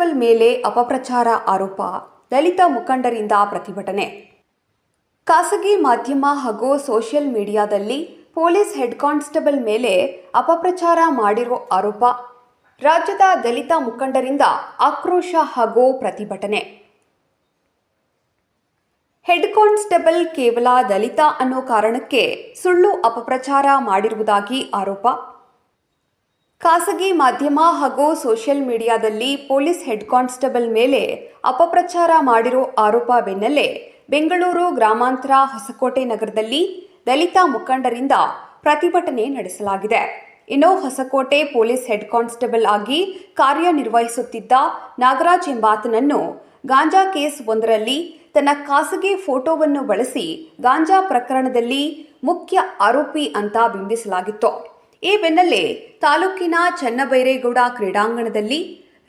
Constable ಮೇಲೆ ಅಪಪ್ರಚಾರ ಆರೋಪ, ದಲಿತ ಮುಖಂಡರಿಂದ ಪ್ರತಿಭಟನೆ. ಖಾಸಗಿ ಮಾಧ್ಯಮ ಹಾಗೂ ಸೋಷಿಯಲ್ ಮೀಡಿಯಾದಲ್ಲಿ ಪೊಲೀಸ್ ಹೆಡ್ ಕಾನ್ಸ್ಟೇಬಲ್ ಮೇಲೆ ಅಪಪ್ರಚಾರ ಮಾಡಿರುವ ಆರೋಪ, ರಾಜ್ಯದ ದಲಿತ ಮುಖಂಡರಿಂದ ಆಕ್ರೋಶ ಹಾಗೂ ಪ್ರತಿಭಟನೆ. ಹೆಡ್ ಕಾನ್ಸ್ಟೇಬಲ್ ಕೇವಲ ದಲಿತ ಅನ್ನೋ ಕಾರಣಕ್ಕೆ ಸುಳ್ಳು ಅಪಪ್ರಚಾರ ಮಾಡಿರುವುದಾಗಿ ಆರೋಪ. ಖಾಸಗಿ ಮಾಧ್ಯಮ ಹಾಗೂ ಸೋಷಿಯಲ್ ಮೀಡಿಯಾದಲ್ಲಿ ಪೊಲೀಸ್ ಹೆಡ್ ಕಾನ್ಸ್ಟೇಬಲ್ ಮೇಲೆ ಅಪಪ್ರಚಾರ ಮಾಡಿರೋ ಆರೋಪ ಬೆನ್ನಲ್ಲೇ ಬೆಂಗಳೂರು ಗ್ರಾಮಾಂತರ ಹೊಸಕೋಟೆ ನಗರದಲ್ಲಿ ದಲಿತ ಮುಖಂಡರಿಂದ ಪ್ರತಿಭಟನೆ ನಡೆಸಲಾಗಿದೆ. ಇನ್ನು ಹೊಸಕೋಟೆ ಪೊಲೀಸ್ ಹೆಡ್ ಕಾನ್ಸ್ಟೇಬಲ್ ಆಗಿ ಕಾರ್ಯನಿರ್ವಹಿಸುತ್ತಿದ್ದ ನಾಗರಾಜ್ ಎಂಬಾತನನ್ನು ಗಾಂಜಾ ಕೇಸ್ ಒಂದರಲ್ಲಿ ತನ್ನ ಖಾಸಗಿ ಫೋಟೋವನ್ನು ಬಳಸಿ ಗಾಂಜಾ ಪ್ರಕರಣದಲ್ಲಿ ಮುಖ್ಯ ಆರೋಪಿ ಅಂತ ಬಿಂಬಿಸಲಾಗಿತ್ತು. ಈ ಬೆನ್ನಲ್ಲೇ ತಾಲೂಕಿನ ಚನ್ನಬೈರೇಗೌಡ ಕ್ರೀಡಾಂಗಣದಲ್ಲಿ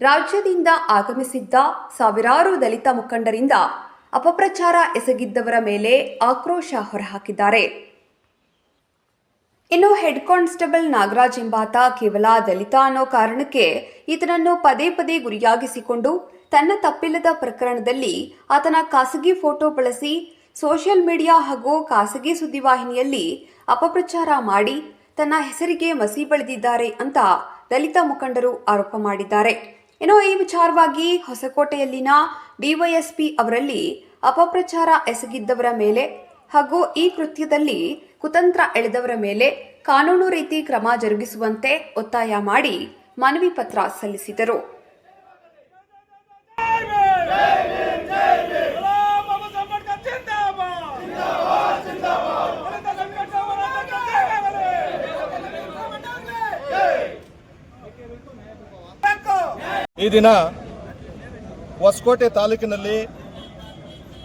ರಾಜ್ಯದಿಂದ ಆಗಮಿಸಿದ್ದ ಸಾವಿರಾರು ದಲಿತ ಮುಖಂಡರಿಂದ ಅಪಪ್ರಚಾರ ಎಸಗಿದ್ದವರ ಮೇಲೆ ಆಕ್ರೋಶ ಹೊರಹಾಕಿದ್ದಾರೆ. ಇನ್ನು ಹೆಡ್ ಕಾನ್ಸ್ಟೇಬಲ್ ನಾಗರಾಜ್ ಎಂಬಾತ ಕೇವಲ ದಲಿತ ಅನ್ನೋ ಕಾರಣಕ್ಕೆ ಈತನನ್ನು ಪದೇ ಪದೇ ಗುರಿಯಾಗಿಸಿಕೊಂಡು ತನ್ನ ತಪ್ಪಿಲ್ಲದ ಪ್ರಕರಣದಲ್ಲಿ ಆತನ ಖಾಸಗಿ ಫೋಟೋ ಬಳಸಿ ಸೋಷಿಯಲ್ ಮೀಡಿಯಾ ಹಾಗೂ ಖಾಸಗಿ ಸುದ್ದಿವಾಹಿನಿಯಲ್ಲಿ ಅಪಪ್ರಚಾರ ಮಾಡಿ ತನ್ನ ಹೆಸರಿಗೆ ಮಸಿ ಬಳಿದಿದ್ದಾರೆ ಅಂತ ದಲಿತ ಮುಖಂಡರು ಆರೋಪ ಮಾಡಿದ್ದಾರೆ. ಏನೋ ಈ ವಿಚಾರವಾಗಿ ಹೊಸಕೋಟೆಯಲ್ಲಿನ ಡಿವೈಎಸ್ಪಿ ಅವರಲ್ಲಿ ಅಪಪ್ರಚಾರ ಎಸಗಿದ್ದವರ ಮೇಲೆ ಹಾಗೂ ಈ ಕೃತ್ಯದಲ್ಲಿ ಕುತಂತ್ರ ಎಳೆದವರ ಮೇಲೆ ಕಾನೂನು ರೀತಿ ಕ್ರಮ ಜರುಗಿಸುವಂತೆ ಒತ್ತಾಯ ಮಾಡಿ ಮನವಿ ಪತ್ರ ಸಲ್ಲಿಸಿದರು. ಈ ದಿನ ಹೊಸಕೋಟೆ ತಾಲೂಕಿನಲ್ಲಿ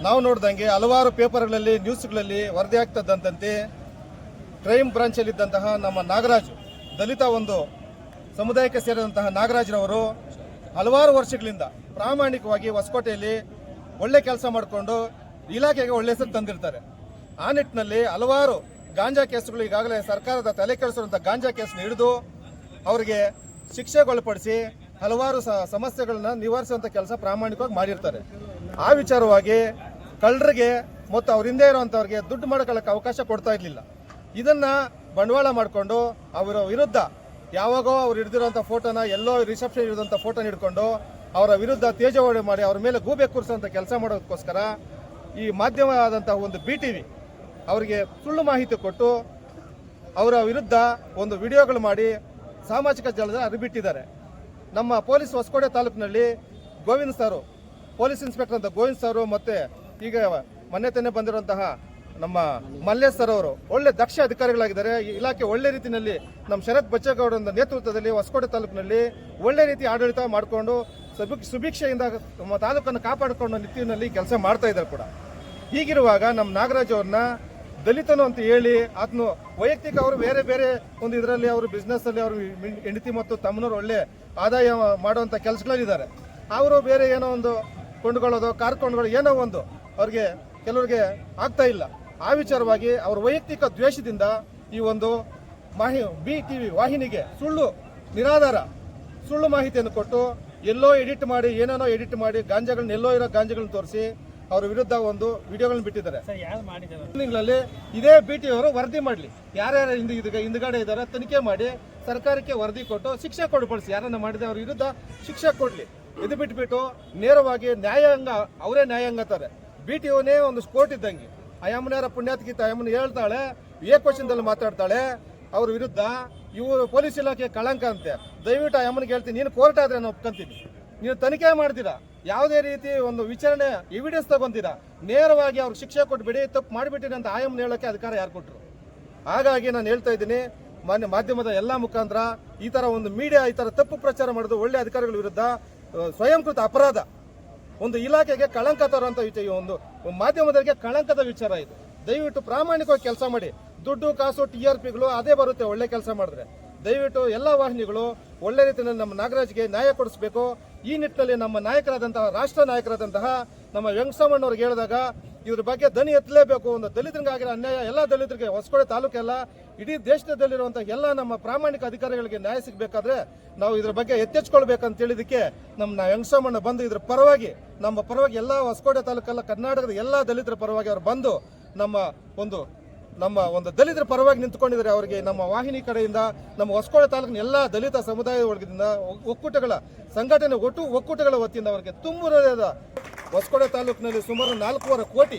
ನಾವು ನೋಡ್ದಂಗೆ ಹಲವಾರು ಪೇಪರ್ಗಳಲ್ಲಿ, ನ್ಯೂಸ್ಗಳಲ್ಲಿ ವರದಿ ಆಗ್ತದಂತೆ ಕ್ರೈಮ್ ಬ್ರಾಂಚಲ್ಲಿದ್ದಂತಹ ನಮ್ಮ ನಾಗರಾಜ್, ದಲಿತ ಒಂದು ಸಮುದಾಯಕ್ಕೆ ಸೇರಿದಂತಹ ನಾಗರಾಜ್ರವರು ಹಲವಾರು ವರ್ಷಗಳಿಂದ ಪ್ರಾಮಾಣಿಕವಾಗಿ ಹೊಸಕೋಟೆಯಲ್ಲಿ ಒಳ್ಳೆ ಕೆಲಸ ಮಾಡಿಕೊಂಡು ಇಲಾಖೆಗೆ ಒಳ್ಳೆ ಹೆಸರು ತಂದಿರ್ತಾರೆ. ಆ ನಿಟ್ಟಿನಲ್ಲಿ ಹಲವಾರು ಗಾಂಜಾ ಕೇಸುಗಳು ಈಗಾಗಲೇ ಸರ್ಕಾರದ ತಲೆ ಕೆಡಿಸಿರುವಂಥ ಗಾಂಜಾ ಕೇಸ್ನ ಹಿಡಿದು ಅವರಿಗೆ ಶಿಕ್ಷೆಗೊಳಪಡಿಸಿ ಹಲವಾರು ಸಮಸ್ಯೆಗಳನ್ನ ನಿವಾರಿಸುವಂಥ ಕೆಲಸ ಪ್ರಾಮಾಣಿಕವಾಗಿ ಮಾಡಿರ್ತಾರೆ. ಆ ವಿಚಾರವಾಗಿ ಕಳ್ಳರಿಗೆ ಮತ್ತು ಅವ್ರ ಹಿಂದೆ ಇರುವಂಥವ್ರಿಗೆ ದುಡ್ಡು ಮಾಡ್ಕೊಳ್ಳೋಕೆ ಅವಕಾಶ ಕೊಡ್ತಾ ಇರಲಿಲ್ಲ. ಇದನ್ನ ಬಂಡವಾಳ ಮಾಡಿಕೊಂಡು ಅವರ ವಿರುದ್ಧ ಯಾವಾಗೋ ಅವ್ರು ಹಿಡಿದಿರುವಂಥ ಫೋಟೋನ ಎಲ್ಲೋ ರಿಸೆಪ್ಷನ್ ಇರುವಂಥ ಫೋಟೋನ ಹಿಡ್ಕೊಂಡು ಅವರ ವಿರುದ್ಧ ತೇಜವಾಡಿ ಮಾಡಿ ಅವ್ರ ಮೇಲೆ ಗೂಬೆ ಕೂರಿಸುವಂಥ ಕೆಲಸ ಮಾಡೋದಕ್ಕೋಸ್ಕರ ಈ ಮಾಧ್ಯಮ ಆದಂಥ ಒಂದು ಬಿ ಟಿ ವಿ ಅವರಿಗೆ ಸುಳ್ಳು ಮಾಹಿತಿ ಕೊಟ್ಟು ಅವರ ವಿರುದ್ಧ ಒಂದು ವಿಡಿಯೋಗಳು ಮಾಡಿ ಸಾಮಾಜಿಕ ಜಾಲದಲ್ಲಿ ಹರಿಬಿಟ್ಟಿದ್ದಾರೆ. ನಮ್ಮ ಪೊಲೀಸ್ ಹೊಸಕೋಟೆ ತಾಲೂಕಿನಲ್ಲಿ ಗೋವಿಂದ್ ಸಾರು, ಪೊಲೀಸ್ ಇನ್ಸ್ಪೆಕ್ಟರ್ ಅಂತ ಗೋವಿಂದ್ ಸಾರು ಮತ್ತೆ ಈಗ ಮೊನ್ನೆ ತಾನೇ ಬಂದಿರುವಂತಹ ನಮ್ಮ ಮಲ್ಲೇಶ್ ಸರ್ ಅವರು ಒಳ್ಳೆ ದಕ್ಷ ಅಧಿಕಾರಿಗಳಾಗಿದ್ದಾರೆ. ಇಲಾಖೆ ಒಳ್ಳೆ ರೀತಿಯಲ್ಲಿ ನಮ್ಮ ಶರತ್ ಬಚ್ಚೇಗೌಡರ ನೇತೃತ್ವದಲ್ಲಿ ಹೊಸಕೋಟೆ ತಾಲೂಕಿನಲ್ಲಿ ಒಳ್ಳೆ ರೀತಿ ಆಡಳಿತ ಮಾಡಿಕೊಂಡು ಸುಭಿಕ್, ಸುಭಿಕ್ಷೆಯಿಂದ ನಮ್ಮ ತಾಲೂಕನ್ನು ಕಾಪಾಡಿಕೊಂಡು ನಿಟ್ಟಿನಲ್ಲಿ ಕೆಲಸ ಮಾಡ್ತಾ ಇದ್ದಾರೆ ಕೂಡ. ಹೀಗಿರುವಾಗ ನಮ್ಮ ನಾಗರಾಜ್ ಅವ್ರನ್ನ ದಲಿತನು ಅಂತ ಹೇಳಿ ಆತನು ವೈಯಕ್ತಿಕ ಅವರು ಬೇರೆ ಬೇರೆ ಒಂದು ಇದರಲ್ಲಿ ಅವರು ಬಿಸ್ನೆಸ್ಸಲ್ಲಿ ಅವರು ಹೆಂಡತಿ ಮತ್ತು ತಮ್ಮನವರು ಒಳ್ಳೆ ಆದಾಯ ಮಾಡುವಂತ ಕೆಲಸಗಳಲ್ಲಿದ್ದಾರೆ. ಅವರು ಬೇರೆ ಏನೋ ಒಂದು ಕೊಂಡುಕೊಳ್ಳೋದು, ಕಾರ್ ಕೊಂಡ್ಕೊಳ್ಳೋದು ಏನೋ ಒಂದು ಅವ್ರಿಗೆ ಕೆಲವರಿಗೆ ಆಗ್ತಾ ಇಲ್ಲ. ಆ ವಿಚಾರವಾಗಿ ಅವ್ರ ವೈಯಕ್ತಿಕ ದ್ವೇಷದಿಂದ ಈ ಒಂದು ಮಾಹಿ ಬಿ ಟಿವಿ ವಾಹಿನಿಗೆ ಸುಳ್ಳು ನಿರಾಧಾರ ಸುಳ್ಳು ಮಾಹಿತಿಯನ್ನು ಕೊಟ್ಟು ಎಲ್ಲೋ ಎಡಿಟ್ ಮಾಡಿ, ಏನೇನೋ ಎಡಿಟ್ ಮಾಡಿ ಗಾಂಜಾಗಳನ್ನ ಎಲ್ಲೋ ಇರೋ ಗಾಂಜಾಗಳನ್ನ ತೋರಿಸಿ ಅವ್ರ ವಿರುದ್ಧ ಒಂದು ವಿಡಿಯೋಗಳನ್ನ ಬಿಟ್ಟಿದ್ದಾರೆ. ತಿಂಗಳಲ್ಲಿ ಇದೇ ಬಿ ಟಿ ಅವರು ವರದಿ ಮಾಡಲಿ. ಯಾರ್ಯಾರು ಹಿಂದೆ ಇದಕ್ಕೆ ಹಿಂದ್ಗಡೆ ಇದ್ದಾರೆ ತನಿಖೆ ಮಾಡಿ ಸರ್ಕಾರಕ್ಕೆ ವರದಿ ಕೊಟ್ಟು ಶಿಕ್ಷೆ ಕೊಡ್ಪಡಿಸಿ ಯಾರನ್ನ ಮಾಡಿದೆ ಅವ್ರ ವಿರುದ್ಧ ಶಿಕ್ಷೆ ಕೊಡ್ಲಿ. ಇದು ಬಿಟ್ಬಿಟ್ಟು ನೇರವಾಗಿ ನ್ಯಾಯಾಂಗ ಅವರೇ ನ್ಯಾಯಾಂಗ ತಾರೆ ಬಿ ಟಿ ಓನೇ ಒಂದು ಸ್ಪೋರ್ಟ್ ಇದ್ದಂಗೆ. ಅಯ್ಯಮ್ಮನಾರ ಪುಣ್ಯಾತ್ಗೀತ ಅಯ್ಯಮ್ಮನ ಹೇಳ್ತಾಳೆ ಏ ಕ್ವಶನ್ದಲ್ಲಿ ಮಾತಾಡ್ತಾಳೆ ಅವ್ರ ವಿರುದ್ಧ ಇವರು ಪೊಲೀಸ್ ಇಲಾಖೆ ಕಳಂಕ ಅಂತೆ. ದಯವಿಟ್ಟು ಅಯ್ಯಮ್ಮನಿಗೆ ಹೇಳ್ತೀನಿ ನೀನು ಕೋರ್ಟ್ ಆದ್ರೆ ನಾನು ಒಪ್ಕೊಂತೀನಿ. ನೀವು ತನಿಖೆ ಮಾಡ್ತೀರಾ? ಯಾವುದೇ ರೀತಿ ಒಂದು ವಿಚಾರಣೆ ಎವಿಡೆನ್ಸ್ ತಗೊಂತಿದ ನೇರವಾಗಿ ಅವ್ರಿಗೆ ಶಿಕ್ಷೆ ಕೊಟ್ಬಿಡಿ ತಪ್ಪು ಮಾಡಿಬಿಟ್ಟಿರಿ ಅಂತ ಆಯಮ್ನ ಹೇಳೋಕ್ಕೆ ಅಧಿಕಾರ ಯಾರು ಕೊಟ್ಟರು ಹಾಗಾಗಿ ನಾನು ಹೇಳ್ತಾ ಇದ್ದೀನಿ, ಮಾನ್ಯ ಮಾಧ್ಯಮದ ಎಲ್ಲ ಮುಖಾಂತರ ಈ ತರ ಒಂದು ಮೀಡಿಯಾ ಈ ತರ ತಪ್ಪು ಪ್ರಚಾರ ಮಾಡೋದು ಒಳ್ಳೆ ಅಧಿಕಾರಿಗಳ ವಿರುದ್ಧ ಸ್ವಯಂಕೃತ ಅಪರಾಧ. ಒಂದು ಇಲಾಖೆಗೆ ಕಳಂಕ ತರುವಂತ ವಿಚಾರ ಒಂದು ಮಾಧ್ಯಮದವರಿಗೆ ಕಳಂಕದ ವಿಚಾರ ಇದು. ದಯವಿಟ್ಟು ಪ್ರಾಮಾಣಿಕವಾಗಿ ಕೆಲಸ ಮಾಡಿ. ದುಡ್ಡು, ಕಾಸು ಟಿ ಆರ್ ಪಿಗಳು ಅದೇ ಬರುತ್ತೆ, ಒಳ್ಳೆ ಕೆಲಸ ಮಾಡಿದ್ರೆ. ದಯವಿಟ್ಟು ಎಲ್ಲ ವಾಹಿನಿಗಳು ಒಳ್ಳೆ ರೀತಿಯಲ್ಲಿ ನಮ್ಮ ನಾಗರಾಜ್ಗೆ ನ್ಯಾಯ ಕೊಡಿಸಬೇಕು. ಈ ನಿಟ್ಟಿನಲ್ಲಿ ನಮ್ಮ ನಾಯಕರಾದಂತಹ, ರಾಷ್ಟ್ರ ನಾಯಕರಾದಂತಹ ನಮ್ಮ ವೆಂಕಟರಮಣ್ಣವ್ರಿಗೆ ಹೇಳಿದಾಗ ಇದ್ರ ಬಗ್ಗೆ ದನಿ ಎತ್ತಲೇಬೇಕು. ಒಂದು ದಲಿತರಿಗಾಗಿರೋ ಅನ್ಯಾಯ ಎಲ್ಲ ದಲಿತರಿಗೆ, ಹೊಸಕೋಟೆ ತಾಲೂಕೆಲ್ಲ ಇಡೀ ದೇಶದಲ್ಲಿರುವಂಥ ಎಲ್ಲ ನಮ್ಮ ಪ್ರಾಮಾಣಿಕ ಅಧಿಕಾರಿಗಳಿಗೆ ನ್ಯಾಯ ಸಿಗಬೇಕಾದ್ರೆ ನಾವು ಇದ್ರ ಬಗ್ಗೆ ಎತ್ತೆಚ್ಕೊಳ್ಬೇಕಂತ ಹೇಳಿದಕ್ಕೆ ನಮ್ಮ ಯಂಗ್ಸಮಣ್ಣ ಬಂದು ಇದ್ರ ಪರವಾಗಿ, ನಮ್ಮ ಪರವಾಗಿ ಎಲ್ಲ ಹೊಸಕೋಟೆ ತಾಲೂಕೆಲ್ಲ, ಕರ್ನಾಟಕದ ಎಲ್ಲ ದಲಿತರ ಪರವಾಗಿ ಅವರು ಬಂದು ನಮ್ಮ ಒಂದು ನಮ್ಮ ಒಂದು ದಲಿತರ ಪರವಾಗಿ ನಿಂತ್ಕೊಂಡಿದ್ದಾರೆ ಅವರಿಗೆ. ನಮ್ಮ ವಾಹಿನಿ ಕಡೆಯಿಂದ, ನಮ್ಮ ಹೊಸಕೋಟೆ ತಾಲೂಕಿನ ಎಲ್ಲ ದಲಿತ ಸಮುದಾಯ ವರ್ಗದಿಂದ ಒಕ್ಕೂಟಗಳ, ಸಂಘಟನೆ ಒಟ್ಟು ಒಕ್ಕೂಟಗಳ ವತಿಯಿಂದ ಅವರಿಗೆ ತುಂಬ ಹೊಸಕೋಟೆ ತಾಲೂಕಿನಲ್ಲಿ ಸುಮಾರು ನಾಲ್ಕೂವರೆ ಕೋಟಿ